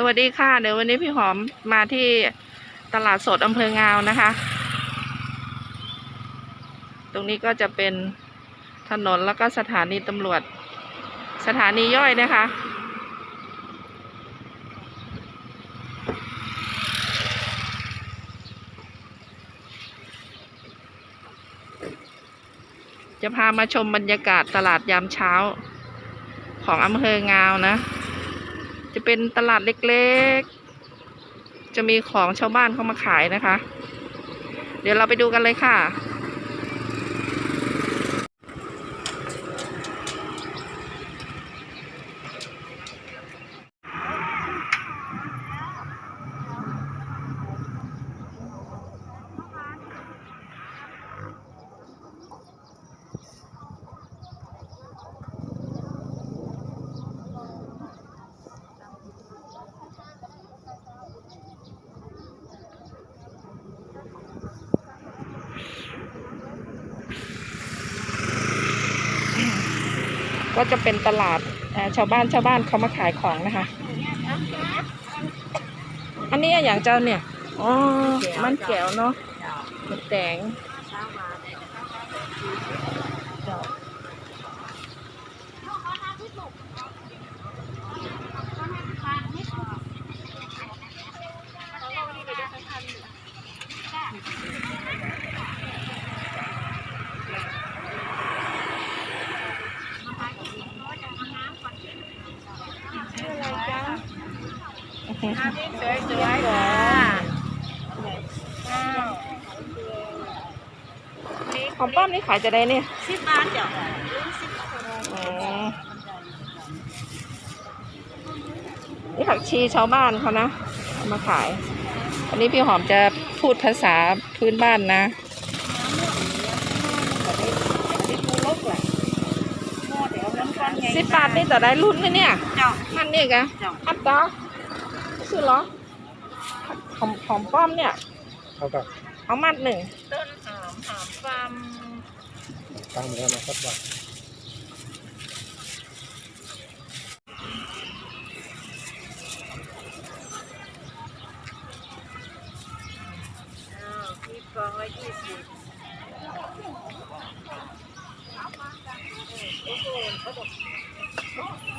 สวัสดีค่ะเดี๋ยววันนี้พี่หอมมาที่ตลาดสดอำเภองาวนะคะ ตรงนี้ก็จะเป็นถนนแล้วก็สถานีตำรวจ สถานีย่อยนะคะ จะพามาชมบรรยากาศตลาดยามเช้าของอำเภองาวนะ จะเป็นตลาดเล็กๆ จะมีของชาวบ้านเข้ามาขายนะคะ เดี๋ยวเราไปดูกันเลยค่ะ ก็จะเป็นตลาดชาวบ้านชาวบ้านเขามาขายของนะคะ อันนี้อย่างเจ้าเนี่ย อ๋อ มันแก้วเนาะมันแตงอื้อหือ สวยสวยค่ะ ของป้อมนี่ขายจะได้เนี่ยสิบบาทจ้ะอ๋อนี่ผักชีชาวบ้านเขานะเอามาขายอันนี้พี่หอมจะพูดภาษาพื้นบ้านนะสิบบาทนี่ต่อได้รุ่นเลยเนี่ยเจ้ามันนี่กะเจ้าอัดต่อซื้อเหรอหอมหอมป้อมเนี่ยเท่ากับเอามัดหนึ่ง ต้นหอมหอมฟาร์ม ตั้งเหมือนกันนะครับว่า อ้าวพี่กองไว้ยี่สิบ ไปฮะโอ้เหลืองเจ้า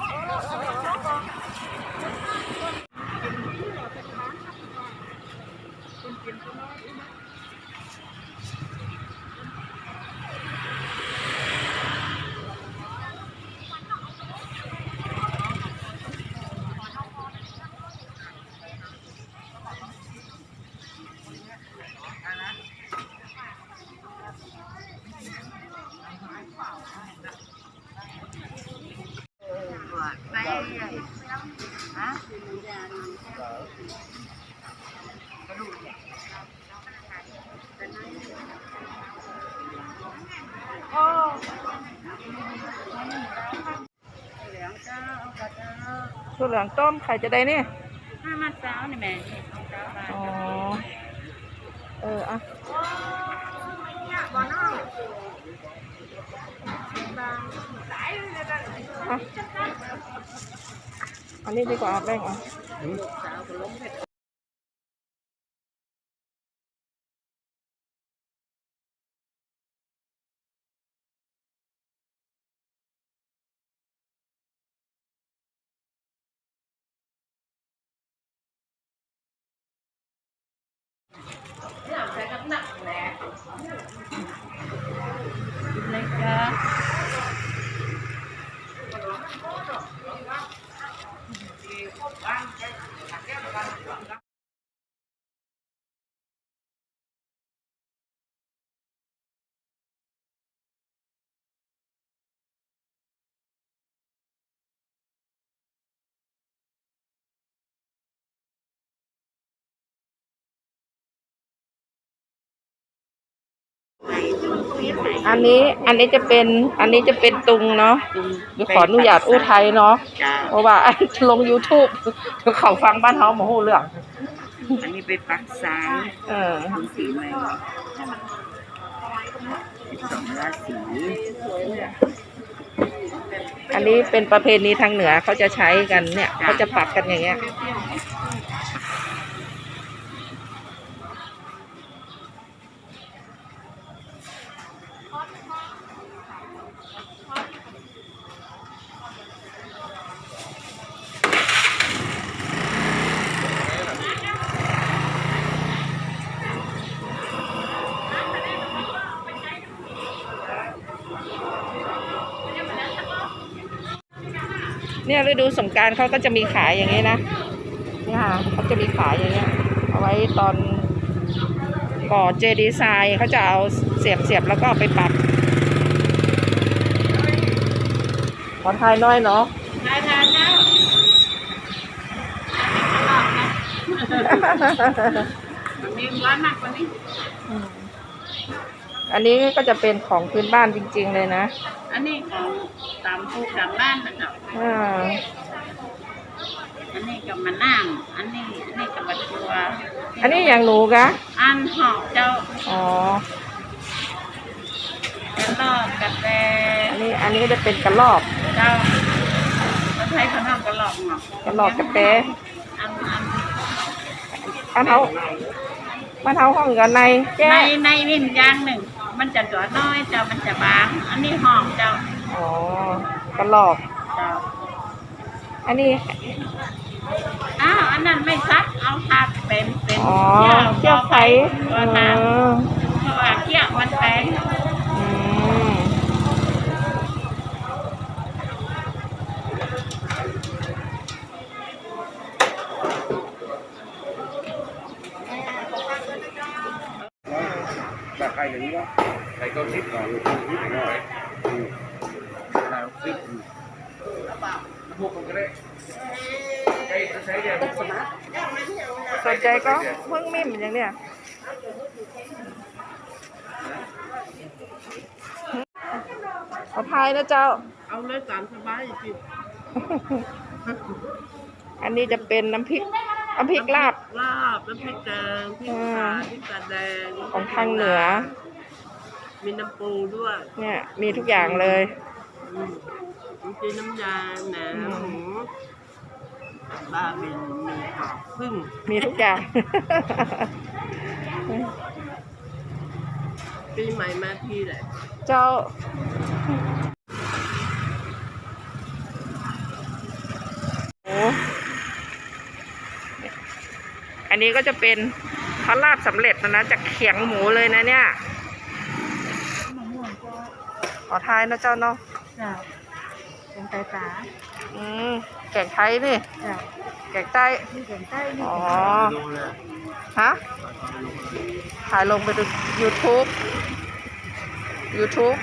เอากระเจ้า ถั่วเหลืองต้มใครจะได้เนี่ยห้ามัดเจ้านี่แม่นี่เอาเจ้าบาทอ๋อ เอออะบ่น้องอะ อันนี้ดีกว่าแป้งเอะสา อันนี้อันนี้จะเป็นอันนี้จะเป็นตุงเนาะเดี๋ยวขออนุญาตอู้ไทยเนาะจ้าเพราะว่าลง YouTube เดี๋ยวเขาฟังบ้านเฮาหมหูเรื่อง อันนี้เป็นปักสายเออคุณสีใหม่สิบสองราศีอันนี้เป็นประเพณีทางเหนือเขาจะใช้กันเนี่ยเขาจะปักกันอย่างเงี้ย ดูสงการเขาก็จะมีขายอย่างนี้นะนี่ค่ะเขาจะมีขายอย่างเงี้ยเอาไว้ตอนก่อเจดีไซน์เขาจะเอาเสียบเสียบแล้วก็ไปปักขอทายน้อยเนาะทานทานแล้วมีร้านมากกว่านี้ อันนี้ก็จะเป็นของพื้นบ้านจริง ๆ เลยนะ อันนี้ของตามภูตามบ้านนะครับอ่าอันนี้กับมะนาวอันนี้อันนี้กับมะชัวอันนี้อย่างหนูกะอันหอกเจ้าอ๋อกระลอกกระแตอันนี้อันนี้ก็จะเป็นกระรอกเจ้าเขาใช้ขนมกระหลอกหรอกกระรอกกระแตอันอันบ้านเฮาบ้านเฮาห้องกันในแจ้ในในนี่มันอย่างหนึ่ง มันจะตัวน้อยเจ้ามันจะบาง อันนี้หอกเจ้าอ๋อกระรอก เจ้าอันนี้ อ้าวอันนั้นไม่ซักเอาผัดเป็นเป็นอ๋อเกี่ยวไข่เพเอราะว่าอเพราะว่าเกี่ยวมันแปลง อืม แบบใครอย่างนี้ก็ ใครก็คิดก่อนคิดก่อนอืมแล้วคิดอืมพวกคนก็ได้ใช้ใช้เดียวสมาร์ทสนใจก็เพิ่งมิ่มอย่างเนี้ยขอทายนะเจ้า เอาเลยตามสบายสิอันนี้จะเป็นน้ำพริกน้ำพริกลาบ ลาบ น้ำพริกแดงพริกขาพริกตาแดง ของทางเหนือ มีน้ำปูด้วยเนี่ย มีทุกอย่างเลยอืมมีน้ำยาแหนมหมูบาบินมีหอกพึ่งมีทุกอย่าง ปีใหม่มาทีแหละ เจ้า โอ้อันนี้ก็จะเป็นพระลาบสำเร็จนะนะจากเขียงหมูเลยนะเนี่ย ขอทายนะเจ้าเนาะจ้าเป็นไตตาอืมแกงไทยนี่จ้าแกงใต้ที่เป็นใต้นี่อ๋อฮะถ่ายลงไปดู YouTube YouTube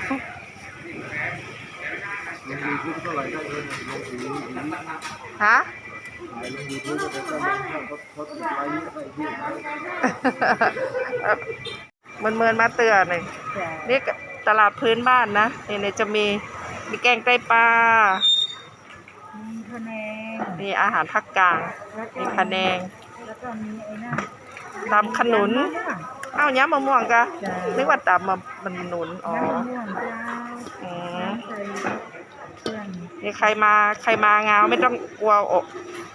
ลงยูทูบเท่าไหร่ได้เงินลงถึงถึงฮะถ่ายลงยูทูบก็จะต้องมาเขาเขาติดไลค์ได้ที่นะมันเมินๆมาเตือนหนึ่งจ้านี่ก็ ตลาดพื้นบ้านนะนี่เนี่ยจะมีมีแกงไตปลามีคะแนนมีอาหารภาคกลางมีคะแนงแล้วก็มีไอ้นั่นตำขนุนอ้าวย้ำมะม่วงกะจ้านึกว่าตำมามันหนุนอ๋อน้ำมะม่วงเจ้าอืมน้ำใส่เครื่องนี่ใครมาใครมางาวไม่ต้องกลัวอด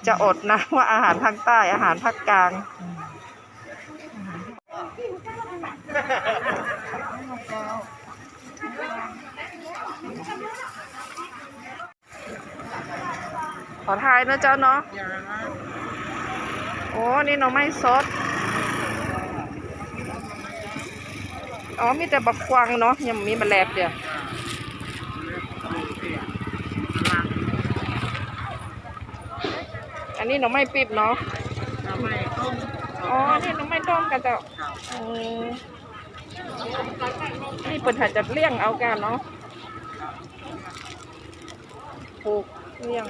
จะอดนะว่าอาหารภาคใต้อาหารภาคกลาง ขอทายนะเจ้าเนาะอย่าโอ้ นี่หน่อไม้สด อ๋อ มีแต่บักควางเนาะ ยังมีแมลบเดียวอันนี้หน่อไม้ปีบเนาะทำไมต้ม อ๋อ นี่หน่อไม้ต้มกันเจ้าเออ นี่เปิดหัดจัดเลี่ยงเอากันเนาะปลูกเลี่ยง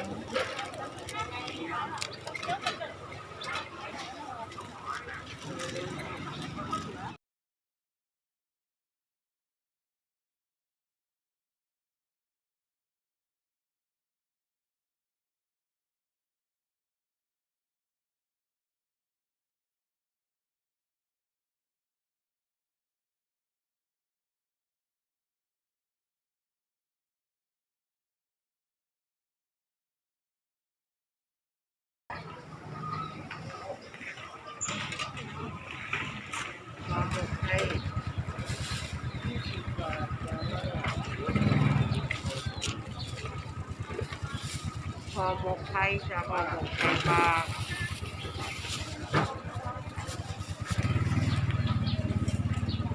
อหมกไทยจ้ะห่อหมกไข่ปลา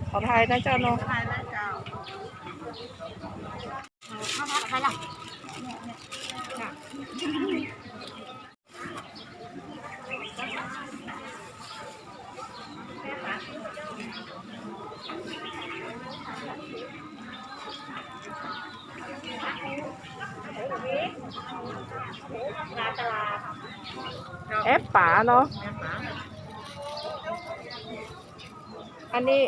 ขอทายนะเจ้าเนาะไทยแล้วเจ้าแอปป๋า เนาะอันนี้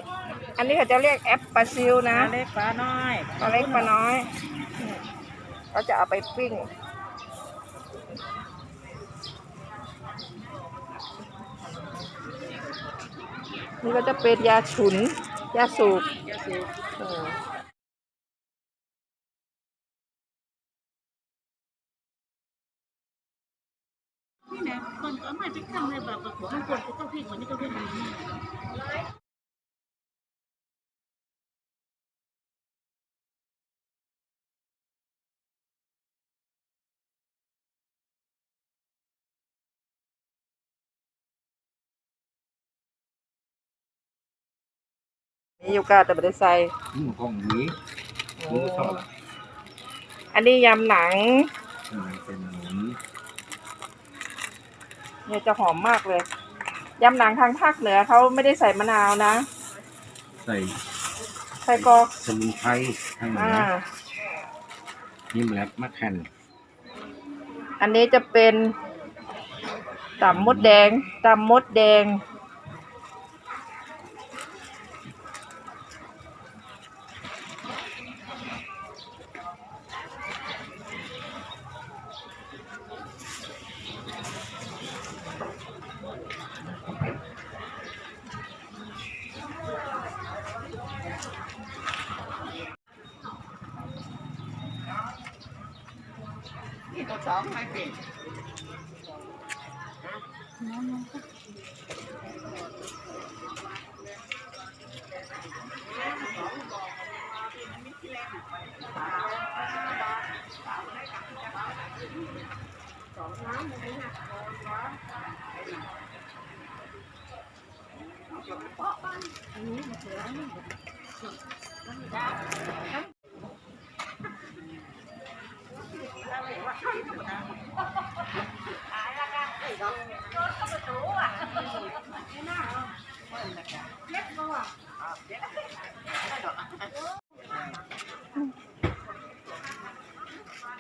อันนี้เขาจะเรียกแอปปลาซิลนะปลาเล็กปลาน้อยปลาเล็กปลาน้อยก็จะเอาไปปิ้งนี่ก็จะเป็นยาฉุน ยาสูบเออนี่ รจะต้องพี่คนนี้ก็เรื่องนี้มียูกาแต่ไม่ได้ใส่อืมของหวีหรือสอดอันนี้ยำหนังอืมเป็นหมูเนี่ยจะหอมมากเลย ยำหนังทางภาคเหนือเขาไม่ได้ใส่มะนาวนะ ใส่ใส่กรอกสมุนไพรทั้งหมดอ่า นะนี่แหละมะแคนอันนี้จะเป็นตำมดแดงตำมดแดง สองไม่เป็น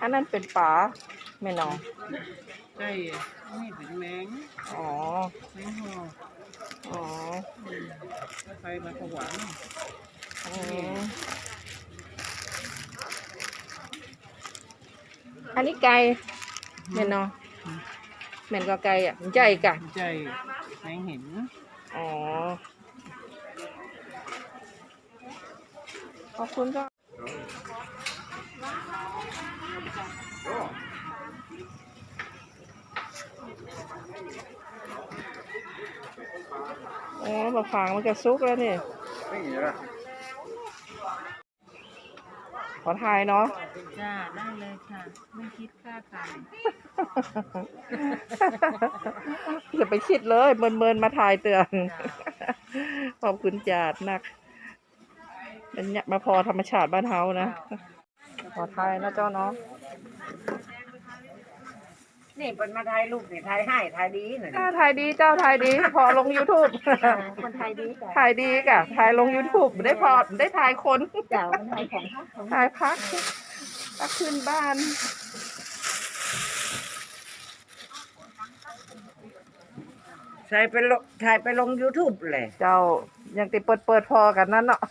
อันนั้นเป็นปลาไม่นองใช่นี่เป็นแมงอ๋อแมงห่ออ๋อถ้าใครมาถวายอืม อันนี้ไก่แม่นองแม่นก็ไก่อะใหญ่กะใจแมงเห็นอ๋อ ขอบคุณก็อ๋อมะฝางมันจะซุกแล้วนี่ ไม่เห็นละ ขอทายเนาะ จ้าได้เลยค่ะ ไม่คิดค่าถ่ายอย่าไปคิดเลยเมินเมินๆมาถ่ายเตือน ขอบคุณจาดนักเป็นเนี่ยมาพอธรรมชาติบ้านเฮานะ ขอทายนะเจ้าเนาะ นี่เป็นมาไทยลูกนี่ไทยให้ไทยดีหน่อยอ่าถ่ายดีเจ้าถ่ายดี พอลง YouTube คนไทยดีจ้ะถ่ายดีกะถ่ายลง YouTube ได้พอได้ถ่ายคนเจ้าคนไทยของเขาของถ่ายพักพักขึ้นบ้าน ใส่ไปลงถ่ายไปลง YouTube เลยเจ้ายังติเปิดเปิดพอกันนั่นเนาะ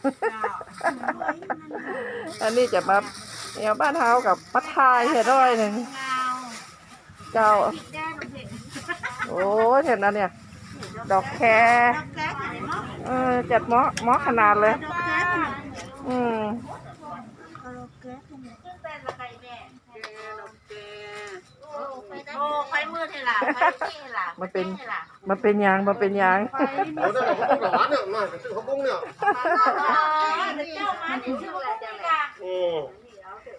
อันนี้จะมาเดี๋ยวบ้านเฮากับมัดทายเห็นด้วยหนึ่ง เจ้าแก้ลงเด็กโอ้ยเห็นแล้วเนี่ย ดอกแครแก้ไหนมั้งเออจัดเหมาะเหมาะขนาดเลยแก้ไหนอืมแก้ไหนขึ้นเป็นละไก่แม่โอ้ไฟมืดให้ล่ะไฟที่ให้ล่ะมันเป็นมันเป็นหยางมันเป็นหยางเอาได้เขาบอกหลานเนี่ยมาซื้อเขาบุ้งเนี่ยเจ้ามาเดี๋ยวชื่ออะไรจังเลยโอ้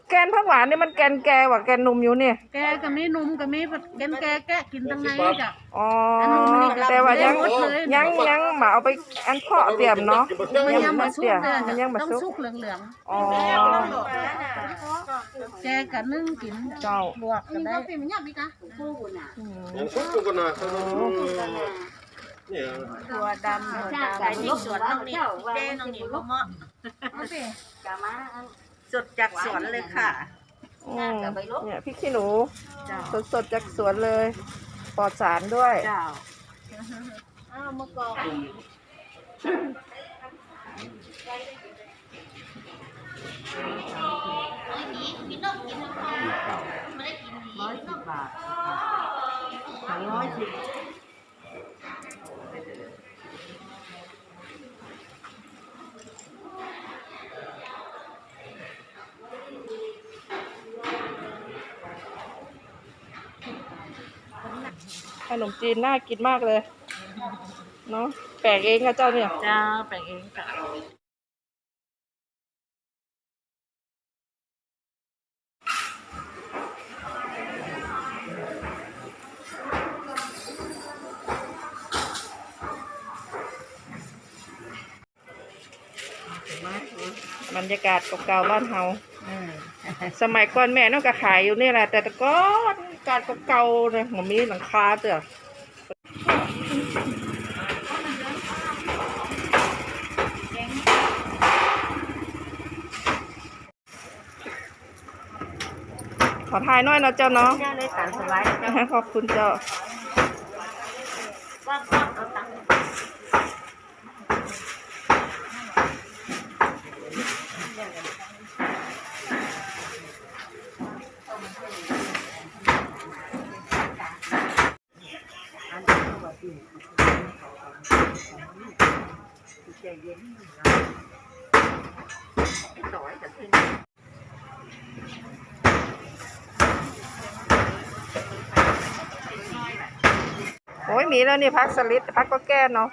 แกนผักหวานนี่มันแกนแกว่ะแกนนมอยู่เนี่ยแกก็มีนุ่มก็มีแกนแกแกะกินตั้งไงจ้ะอ๋ออันนมนี่ก็แต่ว่ายังหมดเลยยังยังมาเอาไปอันเพาะเตรียมเนาะมันยังมาสุกเตรียมเดือนมันยังมาต้องสุกสุกเหลืองอ๋อๆแกก็นึ่งกินเจ้าลวกก็ได้อืมอย่างชุดตัวกันนะเนี่ยตัวดำตัวดำลูกสวนน้องนี่แกน้องนี่บ่เหมาะ สดจากสวนเลยค่ะ อืมเนี่ยพริกขี้หนูเจ้า สดสดๆจากสวนเลยปลอดสารด้วย เจ้าร้อยสิบบาทสองร้อยสิบ ขนมจีนน่ากินมากเลย เนาะแปลกเองอะเจ้าเนี่ย จ้าแปลงเองจ้ะบรรยากาศเก่าๆบ้านเฮาสมัยก่อนแม่น้องก็ขายอยู่นี่แหละ แต่แต่ก่อน การเก่าๆเลยมันมีหลังคาเจ้ะขอถ่ายหน้อยนะเจ้าเนาะ ได้เลยตามสบายจ้ะขอบคุณเจ้า ว่าว่า เอาตังค์โอ้ยมีแล้วนี่พักสลิดพักก็แก้เนาะ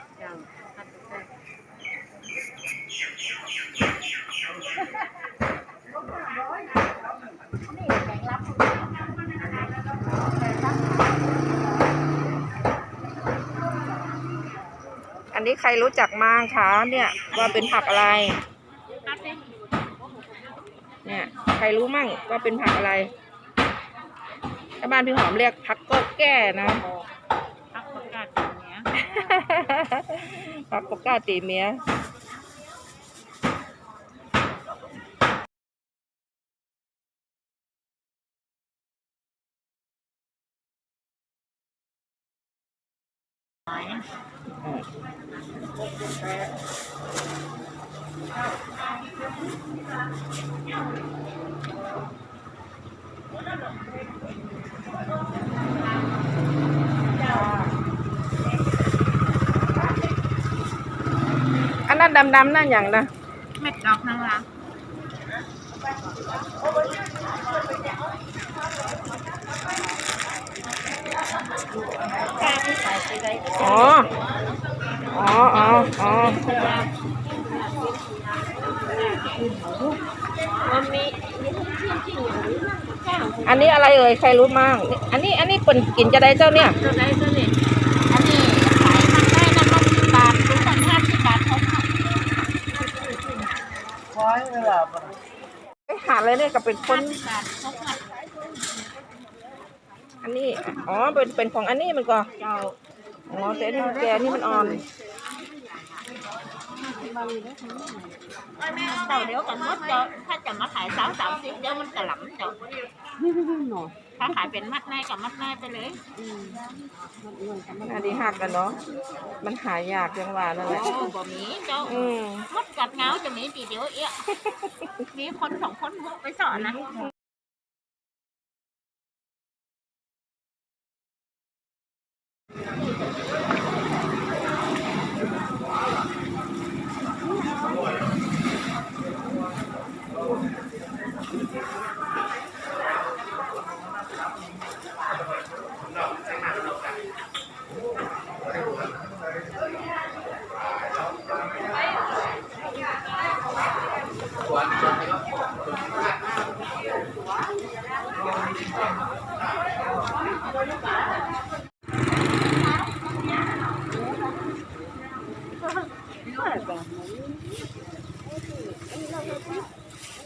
นนี้ใครรู้จักมางคะเนี่ยว่าเป็นผักอะไร เนี่ยใครรู้มั่งว่าเป็นผักอะไรถ้าบ้านพี่หอมเรียกผักก็แก้นะพักประกาศอย่างเงี้ยผักกบก้าตีเมีย อันนั้นดำๆนั่นอย่างนะเม็ดดอกนางรอ๋อ อ๋ออ๋ออ๋ออันนี้อะไรเอ่ยใครรู้มั่งอันนี้อันนี้เป็นกินจะได้เจ้าเนี่ยำตัวใดตัวนี้อันนี้ขายทางได้น้ำมันสิบบาทถึงพันห้าสิบบาทเขาค่ะไปหาอะไรเนี่ยก็เป็นคนอันนี้อ๋อเป็นเป็นของอันนี้มันก็เจ้า อ๋อแต่อันนี้มันแก่อันนี่มันอ่อนเต่าเดี๋ยวกันมดเจ้าถ้าจะมาขายสาวสามสิบเดี๋ยวมันกระหล่ำเจ้าถ้าขายเป็นมัดในกับมัดในไปเลยอันนี้หักกันเนาะ มันหายากจังหวะนั่นแหละโอ้บ่มีเจ้าอืมมดกัดเงาจะมีตีเดียวเอี้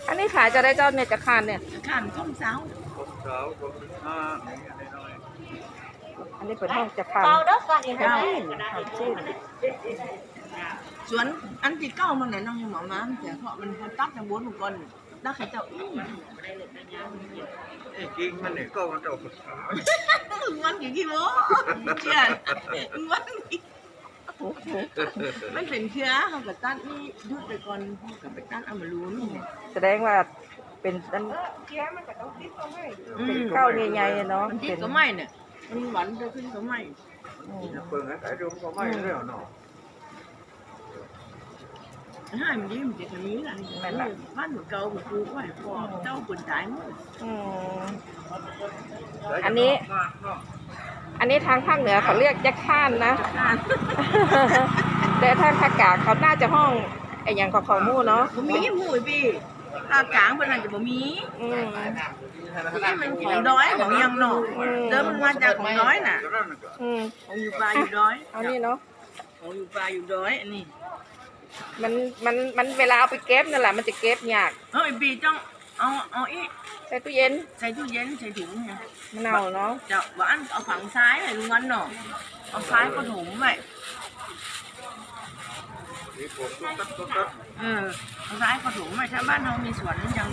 อันนี้ขายจะได้เจ้าเนี่ยจะขานเนี่ยขานก้มเสาก้มเสาก้มห้าอันนี้เปิดห้องจะขานเบาเด้อก่อนเองนะสวนอันที่เก้ามันไหนน้องยังหมอมาแต่เพราะมันตัดทางบนหนึ่งคน ได้ใครเจ้าอื้อไอ้จริงมันเนี่ยก็มันจะมันกี่กิโลเชื่อมันมันเป็นเชื้อเขากับตัดนี่ยุดไปก่อนเขากับไปตัดเอามาลุ้นแสดงว่าเป็นอันเป็นเก้าวใหญ่ๆเนาะมันติดนก็ไม่เนี่ยมันหวานจะขึ้นก็ไม่อืมเปิดให้ขายดูก็ไม่เรื่องเนาะ ห้ามันดีมันจะทำนี้นะบ้านหนูเก่าหนูกูก็ให้พอเจ้าคนตายมดอืมอันนี้ อันนี้ทางภาคเหนือเขาเรียกยักษ์ข้านนะแต่ทางภาคกลางเขาน่าจะห้องไอ้อย่างของของมู่เนาะบ่มีหมูพี่ภาคกลางเป็นอะไรจะบ่มีอืมที่มันของดอยของยังเนาะเดิมมันมาจากของดอยน่ะอืมของอยู่ป่าอยู่ดอยเอานี่เนาะของอยู่ป่าอยู่ดอยอันนี้ มันมันมันเวลาเอาไปเก็บนั่นแหละมันจะเก็บยากเฮ้ยปีต้องเอาเอาอีใส่ตู้เย็นใส่ตู้เย็นใส่ถุงเนี่ยมะนาวเนาะจะหวานเอาฝั่งซ้ายให้ลุงวันเนาะเอาซ้ายก็ถุงไว้ มีผมตัดตัดตัดเออเอาซ้ายก็ถุงไว้ถ้าบ้านเรามีสวนยังยัง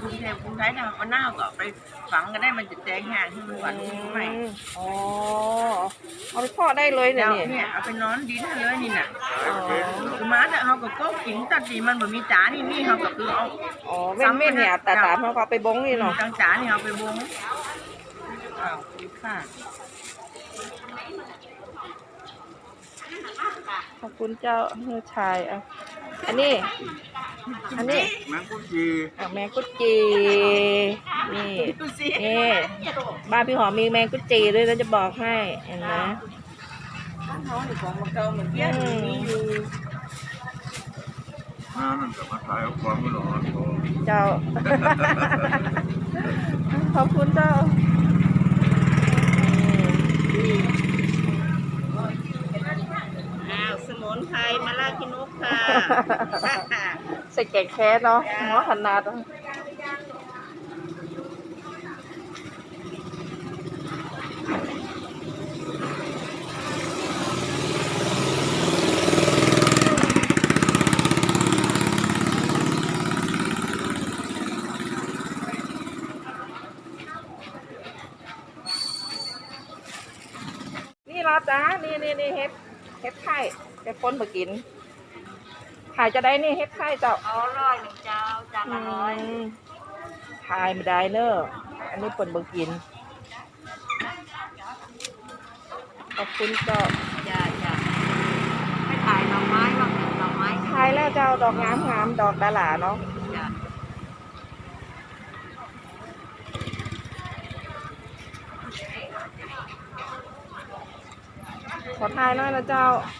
กรุงเทพกรุงไทยทำเอาหน้าก็เอาไปฝังก็ได้มันจะแตกห่างที่มันหวานไม่อืมอ๋อเอาไปเพาะได้เลยเนี่เดี๋ยยวนี่เนี่ยเอาไปนอนดินให้เลยนี่น่ะอ๋อคือมาแต่เขาก็ก็กินตัดดีมันแบบมีจ๋านี่นี่เขาก็คือเอาอ๋อเม่นเม่นเนี่ยแต่ตามเขาก็เอาไปบงนี่เนาะจังจ๋านี่เอาไปบงอ้าวค่ะ ขอบคุณเจ้าเฮือชายอะอันนี้ อันนี้แมงกุจีอะแมงกุดจีนี่ดูสินี่บ้านพี่หอมมีแมงกุดจีด้วยนะจะบอกให้เห็นไหมบ้านเขาเนี่ยของมันเก่าเหมือนเกี้ยมีอยู่มานั่นก็มาขายเอาความไม่หลอนพอเจ้าขอบคุณเจ้า อ้าวสมุนไพร มาลาคินุกค่ะใส่แกงแค่เนาะหัวขนาดอะนี่ละจ้านี่นี่นี่เฮ็ดเฮ็ดไข่แต่คนมากินขายจะได้นี่เฮ็ดไข่เจ้าเอาร้อยหนึ่งเจ้าจานอืละร้อยมขายไม่ได้เนอะอันนี้คนมากิน ขอบคุณเจ้าจ้าจ้าไม่ขายหน่อไม้หรอกหน่อไม้ขายแล้วเจ้าดอกงามงามๆดอกดาหลาเนาะ จ้าขอทายหน่อยนะเจ้าจ